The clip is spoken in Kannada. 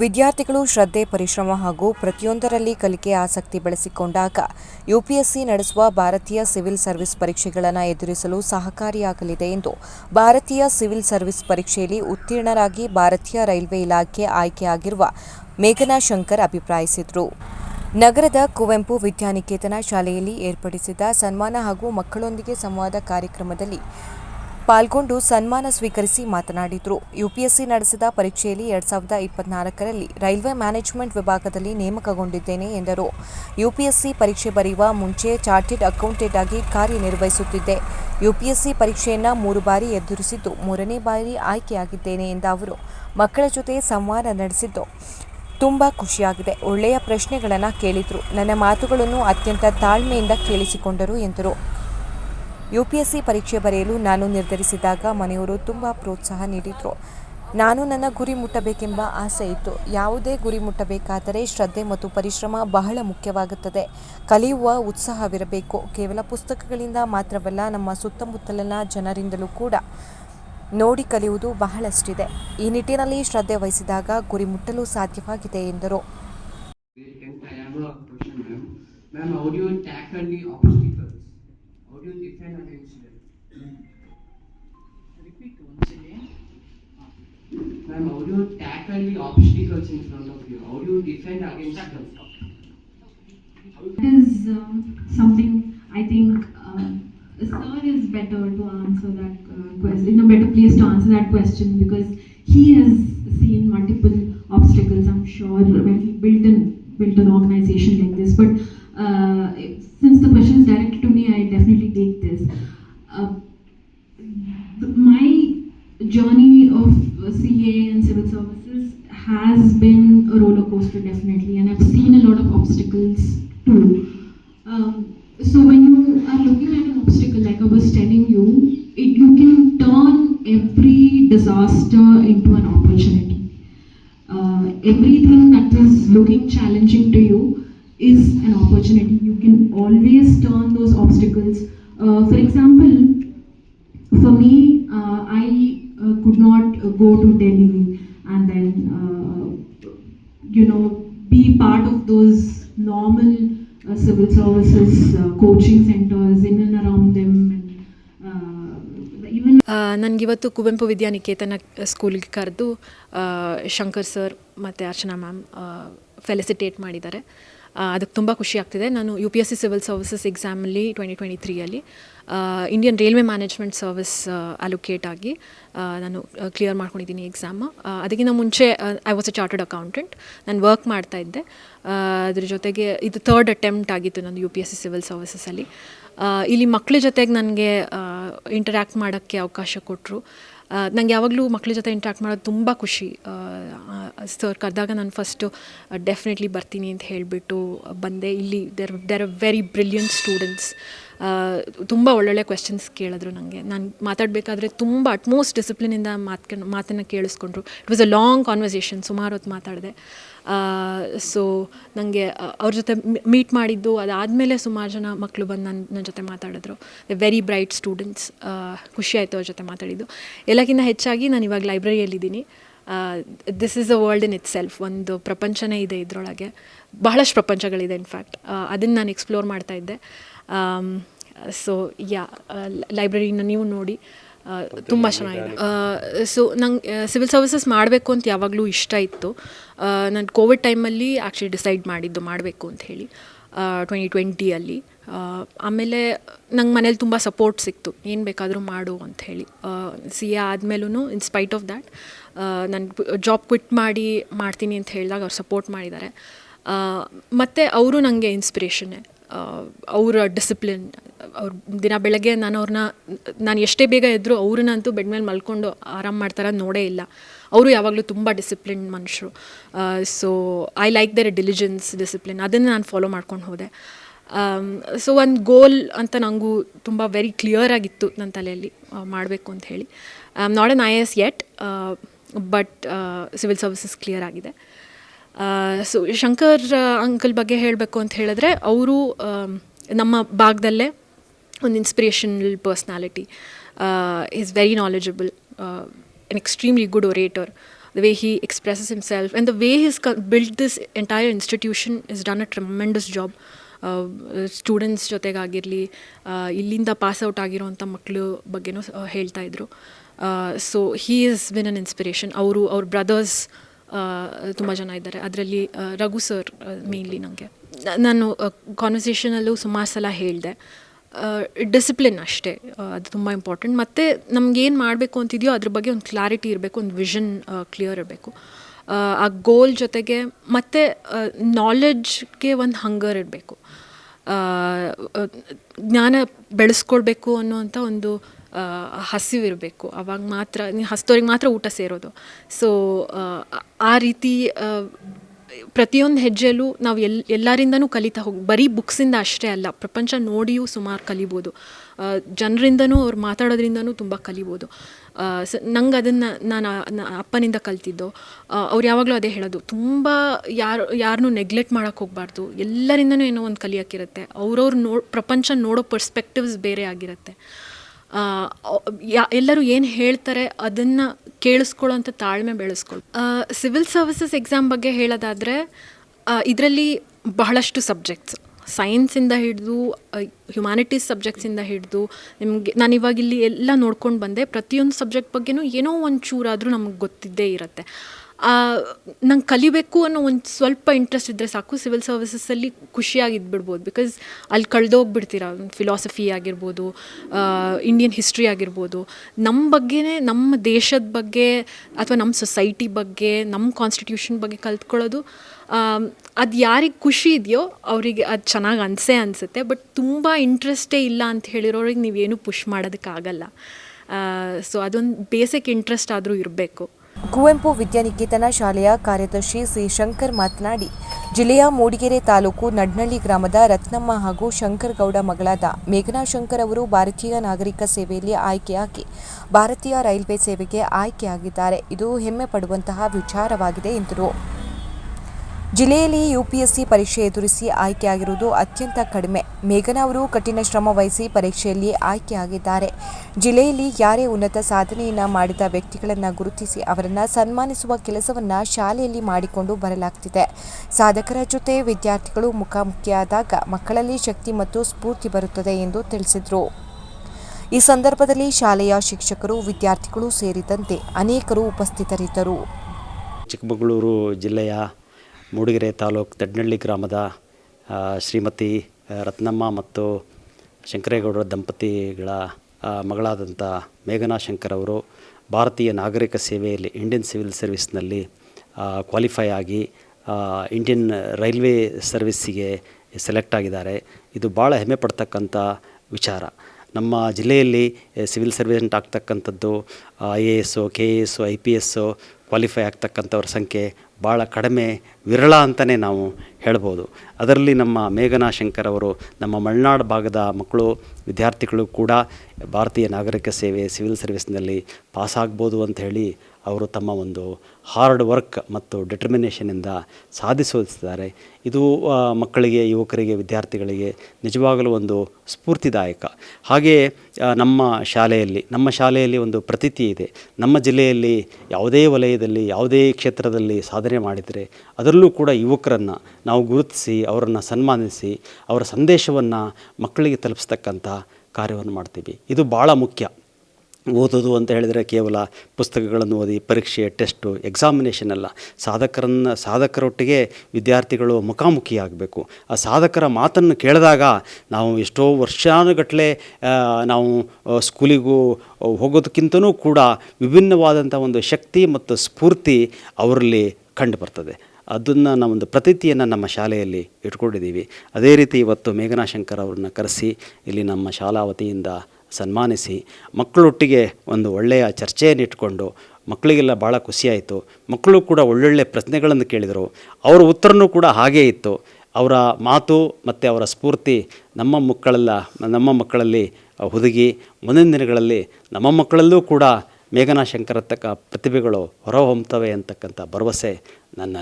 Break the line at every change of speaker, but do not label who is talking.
ವಿದ್ಯಾರ್ಥಿಗಳು ಶ್ರದ್ಧೆ, ಪರಿಶ್ರಮ ಹಾಗೂ ಪ್ರತಿಯೊಂದರಲ್ಲಿ ಕಲಿಕೆ ಆಸಕ್ತಿ ಬೆಳೆಸಿಕೊಂಡಾಗ ಯುಪಿಎಸ್ಸಿ ನಡೆಸುವ ಭಾರತೀಯ ಸಿವಿಲ್ ಸರ್ವಿಸ್ ಪರೀಕ್ಷೆಗಳನ್ನು ಎದುರಿಸಲು ಸಹಕಾರಿಯಾಗಲಿದೆ ಎಂದು ಭಾರತೀಯ ಸಿವಿಲ್ ಸರ್ವಿಸ್ ಪರೀಕ್ಷೆಯಲ್ಲಿ ಉತ್ತೀರ್ಣರಾಗಿ ಭಾರತೀಯ ರೈಲ್ವೆ ಇಲಾಖೆ ಆಯ್ಕೆಯಾಗಿರುವ ಮೇಘನಾ ಶಂಕರ್ ಅಭಿಪ್ರಾಯಿಸಿದರು. ನಗರದ ಕುವೆಂಪು ವಿದ್ಯಾನಿಕೇತನ ಶಾಲೆಯಲ್ಲಿ ಏರ್ಪಡಿಸಿದ್ದ ಸನ್ಮಾನ ಹಾಗೂ ಮಕ್ಕಳೊಂದಿಗೆ ಸಂವಾದ ಕಾರ್ಯಕ್ರಮದಲ್ಲಿ ಪಾಲ್ಗೊಂಡು ಸನ್ಮಾನ ಸ್ವೀಕರಿಸಿ ಮಾತನಾಡಿದರು. ಯುಪಿಎಸ್ಸಿ ನಡೆಸಿದ ಪರೀಕ್ಷೆಯಲ್ಲಿ ಎರಡ್ ಸಾವಿರದ ಇಪ್ಪತ್ನಾಲ್ಕರಲ್ಲಿ ರೈಲ್ವೆ ಮ್ಯಾನೇಜ್ಮೆಂಟ್ ವಿಭಾಗದಲ್ಲಿ ನೇಮಕಗೊಂಡಿದ್ದೇನೆ ಎಂದರು. ಯುಪಿಎಸ್ಸಿ ಪರೀಕ್ಷೆ ಬರೆಯುವ ಮುಂಚೆ ಚಾರ್ಟೆಡ್ ಅಕೌಂಟೆಂಟ್ ಆಗಿ ಕಾರ್ಯನಿರ್ವಹಿಸುತ್ತಿದ್ದೆ. ಯುಪಿಎಸ್ಸಿ ಪರೀಕ್ಷೆಯನ್ನು ಮೂರು ಬಾರಿ ಎದುರಿಸಿದ್ದು ಮೂರನೇ ಬಾರಿ ಆಯ್ಕೆಯಾಗಿದ್ದೇನೆ ಎಂದ ಅವರು. ಮಕ್ಕಳ ಜೊತೆ ಸಂವಾದ ನಡೆಸಿದ್ದು ತುಂಬ ಖುಷಿಯಾಗಿದೆ. ಒಳ್ಳೆಯ ಪ್ರಶ್ನೆಗಳನ್ನು ಕೇಳಿದರು. ನನ್ನ ಮಾತುಗಳನ್ನು ಅತ್ಯಂತ ತಾಳ್ಮೆಯಿಂದ ಕೇಳಿಸಿಕೊಂಡರು ಎಂದರು. ಯುಪಿಎಸ್ಸಿ ಪರೀಕ್ಷೆ ಬರೆಯಲು ನಾನು ನಿರ್ಧರಿಸಿದಾಗ ಮನೆಯವರು ತುಂಬ ಪ್ರೋತ್ಸಾಹ ನೀಡಿದರು. ನಾನು ನನ್ನ ಗುರಿ ಮುಟ್ಟಬೇಕೆಂಬ ಆಸೆ ಇತ್ತು. ಯಾವುದೇ ಗುರಿ ಮುಟ್ಟಬೇಕಾದರೆ ಶ್ರದ್ಧೆ ಮತ್ತು ಪರಿಶ್ರಮ ಬಹಳ ಮುಖ್ಯವಾಗುತ್ತದೆ. ಕಲಿಯುವ ಉತ್ಸಾಹವಿರಬೇಕು. ಕೇವಲ ಪುಸ್ತಕಗಳಿಂದ ಮಾತ್ರವಲ್ಲ, ನಮ್ಮ ಸುತ್ತಮುತ್ತಲಿನ ಜನರಿಂದಲೂ ಕೂಡ ನೋಡಿ ಕಲಿಯುವುದು ಬಹಳಷ್ಟಿದೆ. ಈ ನಿಟ್ಟಿನಲ್ಲಿ ಶ್ರದ್ಧೆ ವಹಿಸಿದಾಗ ಗುರಿ ಮುಟ್ಟಲು ಸಾಧ್ಯವಾಗಿದೆ ಎಂದರು.
You tackle the? How do you defend against them?
Repeat once again.
Ma'am, how do you tackle the obstacles in front of you? How do you defend against them?
That is um, something I think uh, Sir is better to answer that uh, question, in a better place to answer that question because he has seen multiple obstacles. I'm sure when he built an built an organization like this. But uh, since the question is directed to me, I definitely take this. Uh, my journey of uh, CA and civil services has been a roller coaster, definitely, and I've seen a lot of obstacles too. Um, so when you are looking at an obstacle, like I was telling you, it, you can turn every disaster into an opportunity. Uh, everything that looking challenging to you is an opportunity. You can always turn those obstacles. Uh, for example, for me, uh, I uh, could not uh, go to Delhi and then, uh, you know, be part of those normal uh, civil services coaching centers in and around.
ನನಗಿವತ್ತು Kuvempu Vidyaniketan ಸ್ಕೂಲ್ಗೆ ಕರೆದು ಶಂಕರ್ ಸರ್ ಮತ್ತು ಅರ್ಚನಾ ಮ್ಯಾಮ್ ಫೆಲಿಸಿಟೇಟ್ ಮಾಡಿದ್ದಾರೆ. ಅದಕ್ಕೆ ತುಂಬ ಖುಷಿ ಆಗ್ತಿದೆ. ನಾನು U P S C civil services ಎಕ್ಸಾಮಲ್ಲಿ twenty twenty ತ್ರೀಯಲ್ಲಿ Indian railway management service allocate ಆಗಿ ನಾನು ಕ್ಲಿಯರ್ ಮಾಡ್ಕೊಂಡಿದ್ದೀನಿ ಎಕ್ಸಾಮ್ ಅದಕ್ಕಿಂತ ಮುಂಚೆ I was a chartered accountant ನಾನು ವರ್ಕ್ ಮಾಡ್ತಾ ಇದ್ದೆ. ಅದ್ರ ಜೊತೆಗೆ ಇದು ಥರ್ಡ್ ಅಟೆಂಪ್ಟ್ ಆಗಿತ್ತು ನಾನು U P S C civil ಸರ್ವಿಸಸಲ್ಲಿ ಇಲ್ಲಿ ಮಕ್ಕಳ ಜೊತೆಗೆ ನನಗೆ ಇಂಟರ್ಯಾಕ್ಟ್ ಮಾಡೋಕ್ಕೆ ಅವಕಾಶ ಕೊಟ್ಟರು ನಂಗೆ ಯಾವಾಗಲೂ ಮಕ್ಕಳ ಜೊತೆ ಇಂಟ್ರ್ಯಾಕ್ಟ್ ಮಾಡೋದು ತುಂಬ ಖುಷಿ. ಸರ್ ಕರೆದಾಗ ನಾನು ಫಸ್ಟು ಡೆಫಿನೆಟ್ಲಿ ಬರ್ತೀನಿ ಅಂತ ಹೇಳಿಬಿಟ್ಟು ಬಂದೆ. ಇಲ್ಲಿ there there are very brilliant students ತುಂಬ ಒಳ್ಳೊಳ್ಳೆ ಕ್ವೆಶನ್ಸ್ ಕೇಳಿದ್ರು ನನಗೆ ನಾನು ಮಾತಾಡಬೇಕಾದ್ರೆ ತುಂಬ ಅಟ್ಮೋಸ್ಟ್ ಡಿಸಿಪ್ಲಿನಿಂದ ಮಾತ್ಕೊಂಡು ಮಾತನ್ನು ಕೇಳಿಸ್ಕೊಂಡ್ರು. It was a long conversation ಸುಮಾರು ಹೊತ್ತು ಮಾತಾಡಿದೆ. ಸೊ ನನಗೆ ಅವ್ರ ಜೊತೆ ಮೀಟ್ ಮಾಡಿದ್ದು, ಅದಾದಮೇಲೆ ಸುಮಾರು ಜನ ಮಕ್ಕಳು ಬಂದು ನನ್ನ ನನ್ನ ಜೊತೆ ಮಾತಾಡಿದ್ರು. ವೆರಿ ಬ್ರೈಟ್ ಸ್ಟೂಡೆಂಟ್ಸ್ ಖುಷಿಯಾಯಿತು ಅವ್ರ ಜೊತೆ ಮಾತಾಡಿದ್ದು. ಎಲ್ಲಕ್ಕಿಂತ ಹೆಚ್ಚಾಗಿ ನಾನು ಇವಾಗ ಲೈಬ್ರರಿಯಲ್ಲಿದ್ದೀನಿ this is a world in itself ಒಂದು ಪ್ರಪಂಚನೇ ಇದೆ ಇದರೊಳಗೆ. ಬಹಳಷ್ಟು ಪ್ರಪಂಚಗಳಿದೆ ಇನ್ಫ್ಯಾಕ್ಟ್ ಅದನ್ನು ನಾನು ಎಕ್ಸ್ಪ್ಲೋರ್ ಮಾಡ್ತಾ ಇದ್ದೆ. ಸೊ ಯಾ ಲೈಬ್ರರಿನ ನೀವು ನೋಡಿ ತುಂಬ ಚೆನ್ನಾಗಿದೆ. ಸೊ ನಂಗೆ ಸಿವಿಲ್ ಸರ್ವಿಸಸ್ ಮಾಡಬೇಕು ಅಂತ ಯಾವಾಗಲೂ ಇಷ್ಟ ಇತ್ತು. ನಾನು ಕೋವಿಡ್ ಟೈಮಲ್ಲಿ ಆ್ಯಕ್ಚುಲಿ ಡಿಸೈಡ್ ಮಾಡಿದ್ದು ಮಾಡಬೇಕು ಅಂತ ಹೇಳಿ ಟ್ವೆಂಟಿ ಟ್ವೆಂಟಿಯಲ್ಲಿ ಆಮೇಲೆ ನಂಗೆ ಮನೇಲಿ ತುಂಬ ಸಪೋರ್ಟ್ ಸಿಕ್ತು. ಏನು ಬೇಕಾದರೂ ಮಾಡು ಅಂತ ಹೇಳಿ. ಸಿ ಎ ಆದಮೇಲೂ ಇನ್ ಸ್ಪೈಟ್ ಆಫ್ ದ್ಯಾಟ್ ನಾನು ಜಾಬ್ ಕ್ವಿಟ್ ಮಾಡಿ ಮಾಡ್ತೀನಿ ಅಂತ ಹೇಳಿದಾಗ ಅವ್ರು ಸಪೋರ್ಟ್ ಮಾಡಿದ್ದಾರೆ. ಮತ್ತು ಅವರು ನನಗೆ ಇನ್ಸ್ಪಿರೇಷನ್ನೇ ಅವರ ಡಿಸಿಪ್ಲಿನ್ ಅವ್ರ ದಿನ ಬೆಳಗ್ಗೆ ನಾನು ಅವ್ರನ್ನ ನಾನು ಎಷ್ಟೇ ಬೇಗ ಎದ್ದರೂ ಅವ್ರನ್ನಂತೂ ಬೆಡ್ ಮೇಲೆ ಮಲ್ಕೊಂಡು ಆರಾಮ್ ಮಾಡ್ತಾರ ನೋಡೇ ಇಲ್ಲ. ಅವರು ಯಾವಾಗಲೂ ತುಂಬ ಡಿಸಿಪ್ಲಿನ್ ಮನುಷ್ಯರು so I like their diligence discipline ಅದನ್ನು ನಾನು ಫಾಲೋ ಮಾಡ್ಕೊಂಡು ಹೋದೆ. ಸೊ ಒಂದು ಗೋಲ್ ಅಂತ ನನಗೂ ತುಂಬ ವೆರಿ ಕ್ಲಿಯರ್ ಆಗಿತ್ತು ನನ್ನ ತಲೆಯಲ್ಲಿ ಮಾಡಬೇಕು ಅಂತ ಹೇಳಿ. Not an I S yet but civil services clear ಆಗಿದೆ. ಸೊ, ಶಂಕರ್ ಅಂಕಲ್ ಬಗ್ಗೆ ಹೇಳಬೇಕು ಅಂತ ಹೇಳಿದ್ರೆ ಅವರು ನಮ್ಮ ಭಾಗದಲ್ಲೇ ಒಂದು inspirational personality is very knowledgeable and extremely good orator the way he expresses himself and the way his uh build this entire institution is done a tremendous job students ಜೊತೆಗಾಗಿರಲಿ ಇಲ್ಲಿಂದ ಪಾಸ್ ಔಟ್ ಆಗಿರೋವಂಥ ಮಕ್ಕಳು ಬಗ್ಗೆನೂ ಹೇಳ್ತಾಯಿದ್ರು so he is been an inspiration ಅವರು, ಅವ್ರ ಬ್ರದರ್ಸ್ ತುಂಬ ಜನ ಇದ್ದಾರೆ. ಅದರಲ್ಲಿ ರಘು ಸರ್ ಮೇನ್ಲಿ ನನಗೆ ನಾನು ಕಾನ್ವರ್ಸೇಷನಲ್ಲೂ ಸುಮಾರು ಸಲ ಹೇಳಿದೆ. ಡಿಸಿಪ್ಲಿನ್ ಅಷ್ಟೇ. ಅದು ತುಂಬ ಇಂಪಾರ್ಟೆಂಟ್ ಮತ್ತು ನಮಗೇನು ಮಾಡಬೇಕು ಅಂತಿದೆಯೋ ಅದ್ರ ಬಗ್ಗೆ ಒಂದು ಕ್ಲಾರಿಟಿ ಇರಬೇಕು ಒಂದು ವಿಷನ್ ಕ್ಲಿಯರ್ ಇರಬೇಕು. ಆ ಗೋಲ್ ಜೊತೆಗೆ ಮತ್ತು ನಾಲೆಡ್ಜ್ಗೆ ಒಂದು ಹಂಗರ್ ಇರಬೇಕು. ಜ್ಞಾನ ಬೆಳೆಸ್ಕೊಳ್ಬೇಕು ಅನ್ನುವಂಥ ಒಂದು ಹಸಿವಿರಬೇಕು. ಅವಾಗ ಮಾತ್ರ ಹಸ್ತೋರಿಗೆ ಮಾತ್ರ ಊಟ ಸೇರೋದು. ಸೊ ಆ ರೀತಿ ಪ್ರತಿಯೊಂದು ಹೆಜ್ಜೆಯಲ್ಲೂ ನಾವು ಎಲ್, ಎಲ್ಲರಿಂದನೂ ಕಲಿತಾ ಹೋಗಿ, ಬರೀ ಬುಕ್ಸಿಂದ ಅಷ್ಟೇ ಅಲ್ಲ, ಪ್ರಪಂಚ ನೋಡಿಯೂ ಸುಮಾರು ಕಲಿಬೋದು. ಜನರಿಂದನೂ ಅವ್ರು ಮಾತಾಡೋದ್ರಿಂದನೂ ತುಂಬ ಕಲಿಬೋದು. ಸ, ನಂಗೆ ಅದನ್ನು ನಾನು ಅಪ್ಪನಿಂದ ಕಲ್ತಿದ್ದು. ಅವ್ರು ಯಾವಾಗಲೂ ಅದೇ ಹೇಳೋದು. ತುಂಬ ಯಾರು ಯಾರನ್ನೂ ನೆಗ್ಲೆಕ್ಟ್ ಮಾಡೋಕ್ಕೆ ಹೋಗಬಾರ್ದು. ಎಲ್ಲರಿಂದನೂ ಏನೋ ಒಂದು ಕಲಿಯೋಕ್ಕಿರುತ್ತೆ. ಅವ್ರವ್ರು ನೋ, ಪ್ರಪಂಚ ನೋಡೋ ಪರ್ಸ್ಪೆಕ್ಟಿವ್ಸ್ ಬೇರೆ ಆಗಿರುತ್ತೆ. ಯಾ, ಎಲ್ಲರೂ ಏನು ಹೇಳ್ತಾರೆ ಅದನ್ನು ಕೇಳಿಸ್ಕೊಳ್ಳೋಂಥ ತಾಳ್ಮೆ ಬೆಳೆಸ್ಕೊಳ್ಳಿ ಸಿವಿಲ್ ಸರ್ವಿಸಸ್ ಎಕ್ಸಾಮ್ ಬಗ್ಗೆ ಹೇಳೋದಾದರೆ ಇದರಲ್ಲಿ ಬಹಳಷ್ಟು ಸಬ್ಜೆಕ್ಟ್ಸ್ ಸೈನ್ಸಿಂದ ಹಿಡಿದು ಹ್ಯುಮ್ಯಾನಿಟೀಸ್ ಸಬ್ಜೆಕ್ಟ್ಸಿಂದ ಹಿಡಿದು, ನಿಮಗೆ, ನಾನು ಇವಾಗ ಇಲ್ಲಿ ಎಲ್ಲ ನೋಡ್ಕೊಂಡು ಬಂದೆ, ಪ್ರತಿಯೊಂದು ಸಬ್ಜೆಕ್ಟ್ ಬಗ್ಗೆನೂ ಏನೋ ಒಂದು ಚೂರಾದರೂ ನಮಗೆ ಗೊತ್ತಿದ್ದೇ ಇರುತ್ತೆ. ನಂಗೆ ಕಲಿಬೇಕು ಅನ್ನೋ ಒಂದು ಸ್ವಲ್ಪ ಇಂಟ್ರೆಸ್ಟ್ ಇದ್ದರೆ ಸಾಕು. ಸಿವಿಲ್ ಸರ್ವಿಸಸ್ಸಲ್ಲಿ ಖುಷಿಯಾಗಿ ಇದ್ಬಿಡ್ಬೋದು ಬಿಕಾಸ್ ಅಲ್ಲಿ ಕಳೆದೋಗ್ಬಿಡ್ತೀರ? ಫಿಲಾಸಫಿ ಆಗಿರ್ಬೋದು ಇಂಡಿಯನ್ ಹಿಸ್ಟ್ರಿ ಆಗಿರ್ಬೋದು. ನಮ್ಮ ಬಗ್ಗೆನೇ ನಮ್ಮ ದೇಶದ ಬಗ್ಗೆ ಅಥವಾ ನಮ್ಮ ಸೊಸೈಟಿ ಬಗ್ಗೆ ನಮ್ಮ ಕಾನ್ಸ್ಟಿಟ್ಯೂಷನ್ ಬಗ್ಗೆ ಕಲ್ತ್ಕೊಳ್ಳೋದು ಅದು ಯಾರಿಗೆ ಖುಷಿ ಇದೆಯೋ ಅವರಿಗೆ ಅದು ಚೆನ್ನಾಗಿ ಅನಿಸೇ ಅನಿಸುತ್ತೆ. ಬಟ್ ತುಂಬ ಇಂಟ್ರೆಸ್ಟೇ ಇಲ್ಲ ಅಂತ ಹೇಳಿರೋರಿಗೆ ನೀವೇನು ಪುಷ್ ಮಾಡೋದಕ್ಕಾಗಲ್ಲ. ಸೊ ಅದೊಂದು ಬೇಸಿಕ್ ಇಂಟ್ರೆಸ್ಟ್ ಆದರೂ ಇರಬೇಕು.
ಕುವೆಂಪು ವಿದ್ಯಾನಿಕೇತನ ಶಾಲೆಯ ಕಾರ್ಯದರ್ಶಿ ಸಿ ಶಂಕರ್ ಮಾತನಾಡಿ, ಜಿಲ್ಲೆಯ ಮೂಡಿಗೆರೆ ತಾಲೂಕು ನಡ್ನಳ್ಳಿ ಗ್ರಾಮದ ರತ್ನಮ್ಮ ಹಾಗೂ ಶಂಕರ್ ಗೌಡ ಮಗಳಾದ ಮೇಘನಾ ಶಂಕರ್ ಅವರು ಭಾರತೀಯ ನಾಗರಿಕ ಸೇವೆಯಲ್ಲಿ ಆಯ್ಕೆಯಾಗಿ ಭಾರತೀಯ ರೈಲ್ವೆ ಸೇವೆಗೆ ಆಯ್ಕೆಯಾಗಿದ್ದಾರೆ. ಇದು ಹೆಮ್ಮೆ ಪಡುವಂತಹ ವಿಚಾರವಾಗಿದೆ ಎಂದರು. ಜಿಲ್ಲೆಯಲ್ಲಿ ಯುಪಿಎಸ್ಸಿ ಪರೀಕ್ಷೆ ಎದುರಿಸಿ ಆಯ್ಕೆಯಾಗಿರುವುದು ಅತ್ಯಂತ ಕಡಿಮೆ. ಮೇಘನಾ ಅವರು ಕಠಿಣ ಶ್ರಮ ವಹಿಸಿ ಪರೀಕ್ಷೆಯಲ್ಲಿ ಆಯ್ಕೆಯಾಗಿದ್ದಾರೆ. ಜಿಲ್ಲೆಯಲ್ಲಿ ಯಾರೇ ಉನ್ನತ ಸಾಧನೆಯನ್ನು ಮಾಡಿದ ವ್ಯಕ್ತಿಗಳನ್ನು ಗುರುತಿಸಿ ಅವರನ್ನು ಸನ್ಮಾನಿಸುವ ಕೆಲಸವನ್ನು ಶಾಲೆಯಲ್ಲಿ ಮಾಡಿಕೊಂಡು ಬರಲಾಗ್ತಿದೆ. ಸಾಧಕರ ಜೊತೆ ವಿದ್ಯಾರ್ಥಿಗಳು ಮುಖಾಮುಖಿಯಾದಾಗ ಮಕ್ಕಳಲ್ಲಿ ಶಕ್ತಿ ಮತ್ತು ಸ್ಫೂರ್ತಿ ಬರುತ್ತದೆ ಎಂದು ತಿಳಿಸಿದರು. ಈ ಸಂದರ್ಭದಲ್ಲಿ ಶಾಲೆಯ ಶಿಕ್ಷಕರು, ವಿದ್ಯಾರ್ಥಿಗಳು ಸೇರಿದಂತೆ ಅನೇಕರು ಉಪಸ್ಥಿತರಿದ್ದರು.
ಚಿಕ್ಕಮಗಳೂರು ಜಿಲ್ಲೆಯ ಮೂಡಿಗೆರೆ ತಾಲೂಕು ದಡ್ನಳ್ಳಿ ಗ್ರಾಮದ ಶ್ರೀಮತಿ ರತ್ನಮ್ಮ ಮತ್ತು ಶಂಕರೇಗೌಡರ ದಂಪತಿಗಳ ಮಗಳಾದಂಥ ಮೇಘನಾ ಶಂಕರ್ ಅವರು ಭಾರತೀಯ ನಾಗರಿಕ ಸೇವೆಯಲ್ಲಿ ಇಂಡಿಯನ್ ಸಿವಿಲ್ ಸರ್ವಿಸ್ನಲ್ಲಿ ಕ್ವಾಲಿಫೈ ಆಗಿ ಇಂಡಿಯನ್ ರೈಲ್ವೆ ಸರ್ವಿಸ್ಸಿಗೆ ಸೆಲೆಕ್ಟ್ ಆಗಿದ್ದಾರೆ. ಇದು ಭಾಳ ಹೆಮ್ಮೆ ಪಡ್ತಕ್ಕಂಥ ವಿಚಾರ. ನಮ್ಮ ಜಿಲ್ಲೆಯಲ್ಲಿ ಸಿವಿಲ್ ಸರ್ವೆಂಟ್ ಆಗ್ತಕ್ಕಂಥದ್ದು I A S K A S I P S qualify ಆಗ್ತಕ್ಕಂಥವ್ರ ಸಂಖ್ಯೆ ಭಾಳ ಕಡಿಮೆ ವಿರಳ ಅಂತಲೇ ನಾವು ಹೇಳ್ಬೋದು. ಅದರಲ್ಲಿ ನಮ್ಮ ಮೇಘನಾ ಶಂಕರ್ ಅವರು, ನಮ್ಮ ಮಲೆನಾಡು ಭಾಗದ ಮಕ್ಕಳು, ವಿದ್ಯಾರ್ಥಿಗಳು ಕೂಡ ಭಾರತೀಯ ನಾಗರಿಕ ಸೇವೆ, ಸಿವಿಲ್ ಸರ್ವಿಸ್ನಲ್ಲಿ ಪಾಸಾಗ್ಬೋದು ಅಂತ ಹೇಳಿ ಅವರು ತಮ್ಮ ಒಂದು ಹಾರ್ಡ್ ವರ್ಕ್ ಮತ್ತು ಡಿಟರ್ಮಿನೇಷನಿಂದ ಸಾಧಿಸುತ್ತಿದ್ದಾರೆ. ಇದು ಮಕ್ಕಳಿಗೆ, ಯುವಕರಿಗೆ, ವಿದ್ಯಾರ್ಥಿಗಳಿಗೆ ನಿಜವಾಗಲೂ ಒಂದು ಸ್ಫೂರ್ತಿದಾಯಕ. ಹಾಗೆಯೇ ನಮ್ಮ ಶಾಲೆಯಲ್ಲಿ ನಮ್ಮ ಶಾಲೆಯಲ್ಲಿ ಒಂದು ಪ್ರತೀತಿ ಇದೆ. ನಮ್ಮ ಜಿಲ್ಲೆಯಲ್ಲಿ ಯಾವುದೇ ವಲಯದಲ್ಲಿ, ಯಾವುದೇ ಕ್ಷೇತ್ರದಲ್ಲಿ ಸಾಧನೆ ಮಾಡಿದರೆ ಅದರಲ್ಲೂ ಕೂಡ ಯುವಕರನ್ನು ನಾವು ಗುರುತಿಸಿ, ಅವರನ್ನು ಸನ್ಮಾನಿಸಿ, ಅವರ ಸಂದೇಶವನ್ನು ಮಕ್ಕಳಿಗೆ ತಲುಪಿಸ್ತಕ್ಕಂಥ ಕಾರ್ಯವನ್ನು ಮಾಡ್ತೀವಿ. ಇದು ಭಾಳ ಮುಖ್ಯ. ಓದೋದು ಅಂತ ಹೇಳಿದರೆ ಕೇವಲ ಪುಸ್ತಕಗಳನ್ನು ಓದಿ, ಪರೀಕ್ಷೆ, ಟೆಸ್ಟು ಎಕ್ಸಾಮಿನೇಷನ್ ಅಲ್ಲ. ಸಾಧಕರನ್ನು, ಸಾಧಕರೊಟ್ಟಿಗೆ ವಿದ್ಯಾರ್ಥಿಗಳು ಮುಖಾಮುಖಿಯಾಗಬೇಕು. ಆ ಸಾಧಕರ ಮಾತನ್ನು ಕೇಳಿದಾಗ ನಾವು ಎಷ್ಟೋ ವರ್ಷಾನುಗಟ್ಟಲೆ ನಾವು ಸ್ಕೂಲಿಗೂ ಹೋಗೋದಕ್ಕಿಂತನೂ ಕೂಡ ವಿಭಿನ್ನವಾದಂಥ ಒಂದು ಶಕ್ತಿ ಮತ್ತು ಸ್ಫೂರ್ತಿ ಅವರಲ್ಲಿ ಕಂಡು ಬರ್ತದೆ ಅದನ್ನು ನಾವೊಂದು ಪ್ರತೀತಿಯನ್ನು ನಮ್ಮ ಶಾಲೆಯಲ್ಲಿ ಇಟ್ಕೊಂಡಿದ್ದೀವಿ. ಅದೇ ರೀತಿ ಇವತ್ತು ಮೇಘನಾಶಂಕರ್ ಅವ್ರನ್ನ ಕರೆಸಿ, ಇಲ್ಲಿ ನಮ್ಮ ಶಾಲಾ ವತಿಯಿಂದ ಸನ್ಮಾನಿಸಿ ಮಕ್ಕಳೊಟ್ಟಿಗೆ ಒಂದು ಒಳ್ಳೆಯ ಚರ್ಚೆಯನ್ನು ಇಟ್ಕೊಂಡು ಮಕ್ಕಳಿಗೆಲ್ಲ ಭಾಳ ಖುಷಿಯಾಯಿತು. ಮಕ್ಕಳು ಕೂಡ ಒಳ್ಳೊಳ್ಳೆ ಪ್ರಶ್ನೆಗಳನ್ನು ಕೇಳಿದರು. ಅವರ ಉತ್ತರನೂ ಕೂಡ ಹಾಗೇ ಇತ್ತು. ಅವರ ಮಾತು ಮತ್ತು ಅವರ ಸ್ಫೂರ್ತಿ ನಮ್ಮ ಮಕ್ಕಳೆಲ್ಲ, ನಮ್ಮ ಮಕ್ಕಳಲ್ಲಿ ಹುದುಗಿ, ಮುಂದಿನ ದಿನಗಳಲ್ಲಿ ನಮ್ಮ ಮಕ್ಕಳಲ್ಲೂ ಕೂಡ ಮೇಘನಾ ಶಂಕರತಕ್ಕ ಪ್ರತಿಭೆಗಳು ಹೊರಹೊಮ್ಮುತ್ತವೆ ಅಂತಕ್ಕಂಥ ಭರವಸೆ ನನ್ನಲ್ಲಿದೆ